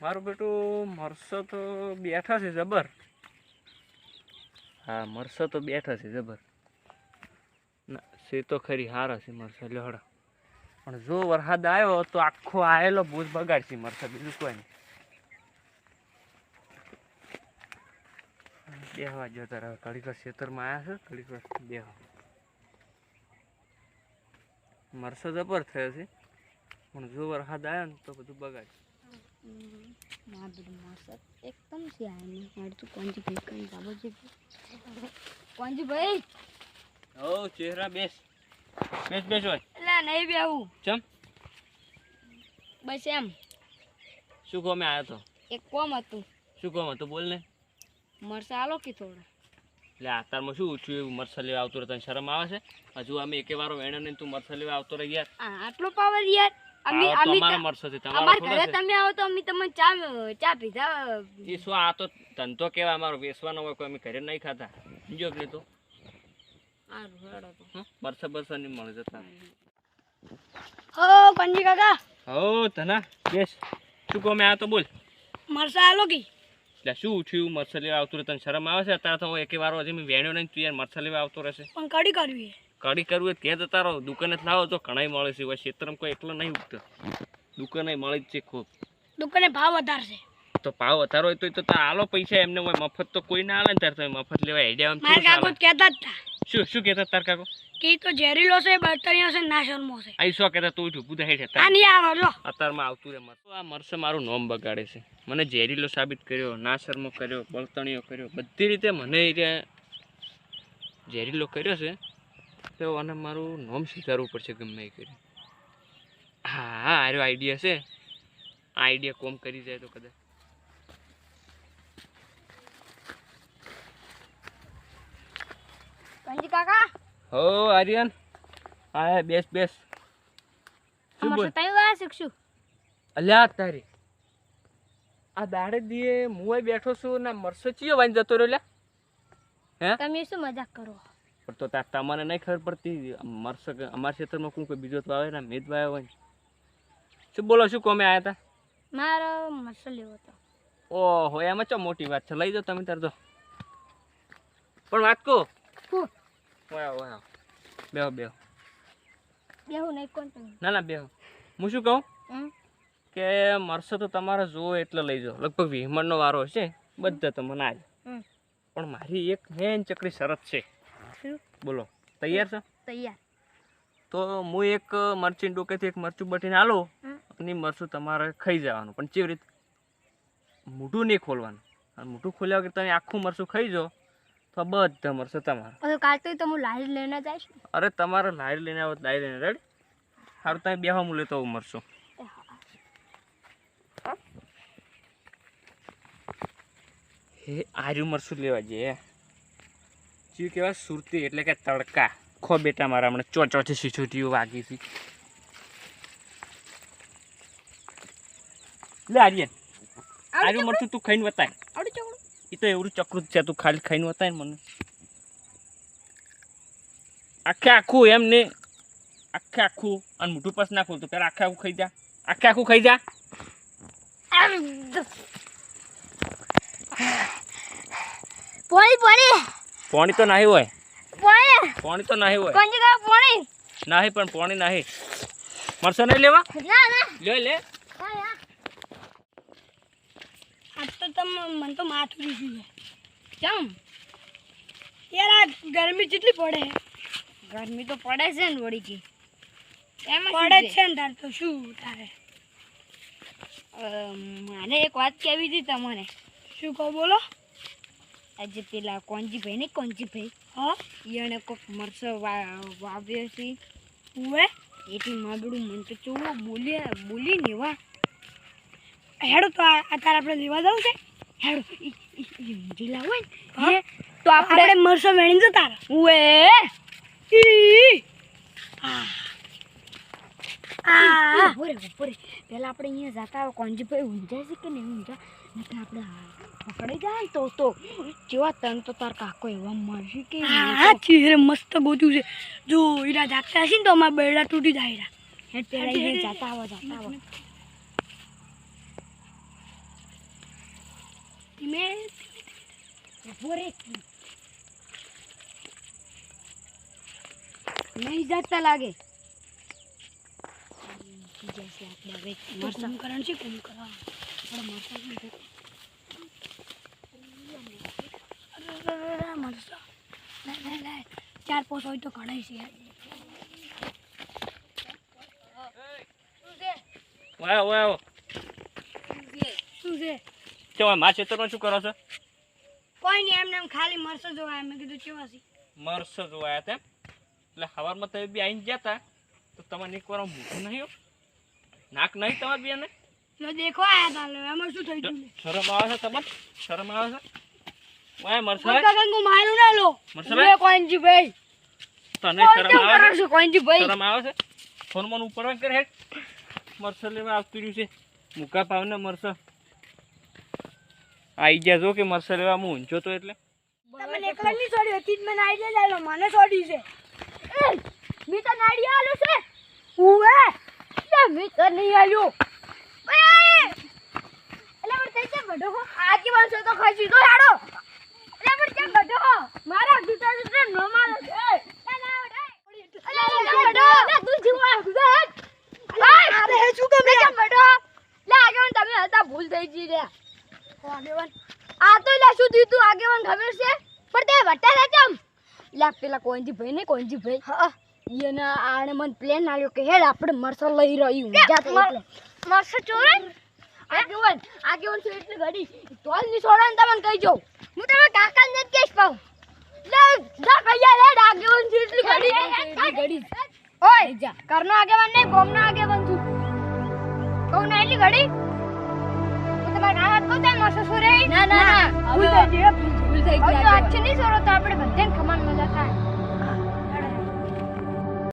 મારું બેટું મરસો તો બેઠા છે જબર. હા મરસો તો બેઠા છે જબર. ના, સે તો ખરી હારા છે મરસો લેવડા પણ જો વરસાદ આવ્યો તો આખો આયેલો ભૂત બગાડશે મરસા બીજું કોઈ નહીં. બેહવા જો તારા હવે વાર ખેતરમાં આવ્યા છે, ઘડીક વાર બેહવા મરસો જબર થયો છે, પણ જો વરસાદ આવ્યો ને તો બધું બગાડ માધુર માસર એકદમ છે આને મારે તો કોંજી ભાઈ કઈ જાબો છે. કોંજી ભાઈ ઓ ચહેરા બેસ. બેસ બેસ હોય. એટલે નહીં બેવું ચમ? બસ એમ. શું કોમે આવ્યો તો? એક કોમ હતું. શું કોમ હતું? બોલ ને. મરસાલો કે થોડા? એટલે આતારમાં શું ઊંચું એવું? મરસા લેવા આવતો રહે તને શરમ આવે છે? હજુ અમે એકે વારો વેણો નહીં તું મરસા લેવા આવતો રહી યાર. આટલો પાવર યાર. અમે અમે અમારો મરસો છે. તમારો અમાર ઘરે તમે આવો તો અમે તમને ચા ચા પીધા એ શું આ તો ધંધો કેવા અમારો વેસવાનો હોય કોઈ અમે ઘરે નહીં ખાતા બીજો એટલે તો. સારું હેડો તો. હં? મરસા બરસા નહીં મળે જતા. હો કોંજી કાકા. હો ધના બેસ. શું કોમે આ તો બોલ. મરસા આલો કે? એટલે શું થયું મરસા લેવા આવતું રહે તને શરમ આવે છે? અત્યારે તો એકે વાર હજી મેં વેણ્યો નહીં તું યાર મરસા લેવા આવતો રહેશે. પણ કડી કરવી કડી કરવું હોય ત્યાં જતા રહો. દુકાને લાવો. તો ઘણાય મળે છે. ક્ષેત્રમાં કોઈ એકલો નહીં ઉગતો. દુકાને મળે જ છે ખૂબ. દુકાને ભાવ વધારશે તો ભાવ વધારો હોય તો આલો પૈસા. એમને મફત તો કોઈ ના આલે ને તાર મફત લેવા આઈડિયા મારા કાકો કહેતા જ હતા શું શું કહેતા તાર કાકો? કે તો ઝેરીલો છે બળતરીયો છે ના શરમો છે. આઈ શું કહેતા? તું ઊભું થાય છે આ નહીં આવો જો અત્યારમાં આવતું રે મરસો આ મરસે મારું નોમ બગાડે છે. મને ઝેરીલો સાબિત કર્યો ના શર્મો કર્યો બળતણીઓ કર્યો. બધી રીતે મને ઝેરીલો કર્યો છે. તો અને મારું નોમ સુધારવું પડશે ગમે એ કરી. હા હા આરો આઈડિયા છે. આ આઈડિયા કોમ કરી જાય તો કદાચ. કંજી કાકા? હો આર્યન. હા બેસ બેસ. શું બોલ? મરસા શીખશું અલ્યા તારી. આ દાડે દીએ બેઠો છું ને મરસો ચિયો વાઈને જતો રહ્યો લ્યા. હે? તમે શું મજાક કરો? પણ તો તમને નહીં ખબર પડતી. મરસો કે અમારા ક્ષેત્રમાં કોણ કોઈ બીજો તો આવે ને મેદ વાયો હોય શું બોલો શું કોમે આવ્યા હતા મારો મરસો લેવો હતો. ઓહો એમાં ચો મોટી વાત છે. લઈ જાઓ તમે તાર તો. પણ વાત કહો. હું? ઓયા ઓયા બેહો બેહો. નહીં કોણ તમે? ના ના બેહો. હું શું કહું? કે મરસો તો તમારે જોવો એટલે લઈ જાઓ. લગભગ વિહમણનો વારો હશે. બધા તો મને આજ. પણ મારી એક મેન ચકરી શરત છે. શું બોલો તૈયાર છો? તૈયાર. તો હું એક મરચી ડોકેથી એક મરચું બટીને આલો. અને મરચું તમારે ખાઈ જવાનું. પણ કેવી રીતે? મોઢું નહીં ખોલવાનું. અને મોઢું ખોલ્યા વગર તમે આખું મરચું ખાઈ જો તો બધા મરચું તમારે. અરે કાલ તો હું લાઈટ લઈને જઈશ અરે તમારે લાઈટ લઈને આવો લાઈટ લઈને. રેડ? સારું તમે બેહવા હું લેતો આવું મરચું. હે. આર્યું મરચું લેવા જઈએ. શું કહેવાય? સુરતી એટલે કે તડકા. ખો બેટા મારા હમણાં ચોચોથી સિસોટીઓ વાગી હતી. લે આર્યન આર્યું મરચું તું ખાઈને બતાય. એ તો એવું ચકરું છે તું ખાલી ખાઈને બતાય ને મને. આખે આખું એમ ને આખે આખું અને મોઢું પાસ નાખું તો પેલા આખે આખું ખાઈ જા. આખે આખું ખાઈ જા. પોણી પોણી પોણી તો નાહી હોય પોણી પોણી તો નાહી હોય કંજી કાકા પોણી નાહી પણ પોણી નાહી મરસો નહીં લેવા ના ના લે લે આજ તો તમે મને તો માથું દુખ્યું છે કેમ યાર આ ગરમી કેટલી પડે ગરમી તો પડે છે ને વળી કે પડે જ છે ને તાર તો શું તારે મારે એક વાત કહેવી હતી તમને શું કહો બોલો આજે પેલા કોંજીભાઈ ને કોંજીભાઈ હા? એને કોક મરસો વાવ્યો છે. ઉવે એથી માગડું મન તો ચોવો બોલ્યા બોલી ને વા હેડો તો આ તાર આપણે લેવા જવું છે? હેડો ઊંધી લાવો ને તો આપણે મરસો વેણી જતા ઉએ બોરે પેલા આપણે અહીંયા જતા કોંજીભાઈ ઊંઝાય છે કે નહીં ઊંઝા નકર આપણે પકડી જાય ને તો તો. જેવા તન તો તાર કાકો એવા મરશે કે હા ચહેરે મસ્ત ગોતું છે. જો ઈરા જાગતા હશે ને તો અમારા બેડા તૂટી જાય હેડ પેલા અહીંયા જતા આવો જતા આવો ધીમે. ઊભો રે. નહીં જાગતા લાગે. જैसे આપણે હવે મરસા કરણ છે? કુંભકરણ આપણે મરસા કેમ છે મરસા. લાય લાય લાય. ચાર પોસ હોય તો કઢાઈ છે. વાય વાય. શું છે? ચેવા મા ચેતરમાં શું કરો છો? કોઈ નહીં એમને એમ ખાલી મરસો જોવા મેં કીધું કેવા છે? મરસો જોવા હતા એટલે સવારમાં તમે બી આવીને ગયા હતા તો તમારે એક વાર મૂકું નહીં હો? નાક નહીં તમારે બેને. લો દેખો આયા તા એમાં શું થઈ ગયું? શરમ આવે છે તમને? શરમ આવે છે? વાય મરસા ગંગુ મારું ના લો. મરસાભાઈ? કોઈનજી ભાઈ. તને શરમ આવે છે? કોઈનજી ભાઈ. શરમ આવે છે? ફોન મને ઉપર કરે હેડ? મરસા લેવા આવતું રહ્યું છે. મુકા પાવને મરસા. આઈ ગયા જો કે મરસા લેવા? હું ઊંચો તો એટલે. તમને એકલાની છોડી હતી જ મને આઈ લે મને છોડી છે. મી તો નાડી આલો છે. ઉવે! લે મિત્ર નહીં આવ્યો એટલે પણ તે છે હો આજી વાંચો તો ખસી તો હાડો એટલે પણ તે મારા નો મારો છે લે તું લે લે ભૂલ થઈ ગઈ રે આ તો લે શું થયું તું આગેવાન ખબર છે પણ તે વટા રે ચમ લે પેલા કોઈજી ભાઈ ને કોઈજી ભાઈ હા એને આણે મને પ્લેન આવ્યો કે હેડ આપણે મરસો લઈ રહ્યું જાતે મરસો ચોરે આગેવાન આગેવાન છે એટલે ઘડી તોલની છોડા ને તમને કહી જાઉં હું તમે કાકા ને જ પાઉં લે જા ભૈયા હેડ આગેવાન છે એટલે ઘડી એટલી ઘડી ઓય જા કરનો આગેવાન નહીં ગોમનો આગેવાન છું કહું એટલી ઘડી હું તમારા કાકા કહું તને મરસો સોરે ના ના ના ભૂલ થઈ ગઈ ભૂલ થઈ ગઈ તો આજ નહીં સોરો તો આપણે બધાને ખમાન